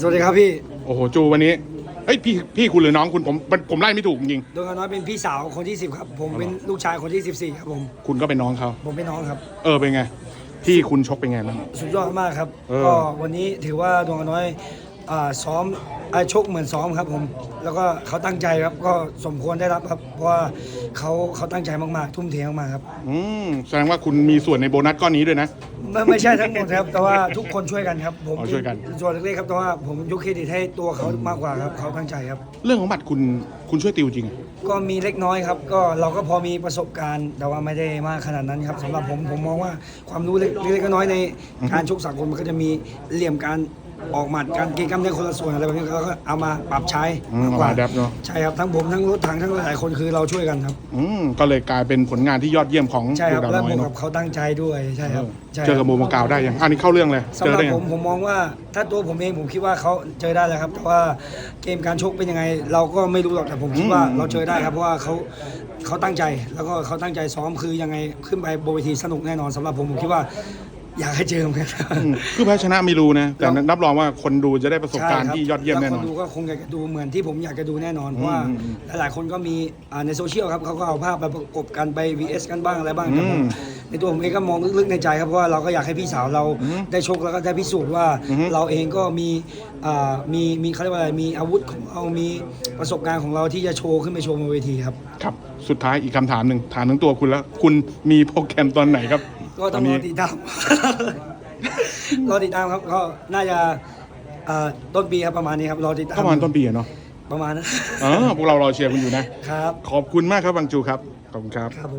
สวัสดีครับพี่โอ้โหจูวันนี้เฮ้ยพี่พี่คุณหรือน้องคุณผมผมผมไล่ไม่ถูกจริงดวงน้อยเป็นพี่สาวคนที่10ครับ ผมเป็นลูกชายคนที่ 14 ครับผม ๆคุณก็เป็นน้องเขาผมเป็นน้องครับ เออเป็นไง ที่คุณชกเป็นไงบ้าง สุดยอดมากครับ เออ ก็วันนี้ถือว่าดวงน้อยอ่าซ้อมอ่า ชกเหมือนซ้อมครับผม แล้วก็เขาตั้งใจครับก็สมควรได้รับครับ เพราะว่าเขาเขาตั้งใจมากๆ ทุ่มเทมากๆครับ อืมแสดงว่าคุณมีส่วนในโบนัสก้อนนี้ด้วยนะ ไม่ไม่ใช่ทั้งหมดครับ แต่ว่าทุกคนช่วยกันครับ ผมอ๋อช่วยกัน ส่วนเล็กๆครับแต่ว่าผมยกเครดิตให้ตัวเขามากกว่าครับเขาตั้งใจครับ เรื่องของบัตรคุณคุณช่วยติวจริง ก็มีเล็กน้อยครับ ก็เราก็พอมีประสบการณ์ แต่ว่าไม่ได้มากขนาดนั้นครับสำหรับผมผมมองว่าความรู้เล็กเล็กๆน้อยๆในการชกสากลมันก็จะมีเหลี่ยมการ ออกหมัดการเกรงกล้ามเนื้อคนละส่วนอะไรแบบนี้เราก็เอามาปรับใช้อืมมากกว่าเอามา adapt เนอะ ใช่ครับทั้งผมทั้งรถถังทั้งหลายๆคนคือเราช่วยกันครับ อืมก็เลยกลายเป็นผลงานที่ยอดเยี่ยมของใช่ครับดาวและน้บอวยกกัเนาะบเขาตั้งใจด้วยใช่ครับใช่เจอกับโมโมกาวได้ยังอันนี้เข้าเรื่องเลยสำเจหอรับได้ยัผง มผมมองว่าถ้าตัวผมเองผมคิดว่าเขาเจอได้แล้วครับแต่ว่าเกมการชกเป็นยังไง เราก็ไม่รู้หรอกแต่ผมคิดว่าอืม เราเจอได้ครับเพราะว่าเขาเขาตั้งใจแล้วก็เขาตั้งใจซ้อมคือยังไงขึ้นไปบนเวทีสนุกแน่นอนสำหรับผมผมคิดว่า อยากให้เจอเหมือนกันอืมคือแพ้ชนะไม่รู้นะ แต่เรารับรองว่าคนดูจะได้ประสบการณ์ใช่คที่ยอดเยี่ยมแน่นอน ล้วคนดูก็คงอยากจะดูเหมือนที่ผมอยากจะดูแน่นอนเพราะว่าอืมอืมหลายๆคนก็มีอ่าในโซเชียลครับเขาก็เอาภาพไปประกบกันไป VS กันบ้างอะไรบ้างแต่ผมอืมในตัวผมเองก็มองลึกๆในใจครับเพราะว่าเราก็อยากให้พี่สาวเราอืมได้ชกแล้วก็ได้พิสูจน์ว่าอืมเราเองก็มีอ่ามีมีเขาเรียกว่าอะไรมีอาวุธของเรามีประสบการณ์ของเราที่จะโชว์ขึ้นไปโชว์บนเวทีครับ ครับ สุดท้ายอีกคำถามหนึ่งถามถึงตัวคุณแล้ว คุณมีโปรแกรมตอนไหนครับ ก็ต้องรนี้อติดตาม รอติดตามครับก็น่าจะอ่าต้นปีครับประมาณนี้ครับรอติดตามประมาณต้นปีอะเนาะประมาณนั้นเออพวกเรารอเชียร์คุณอยู่นะ ครับ ขอบคุณมากครับบางจูครับ ขอบคุณครับ ครับผม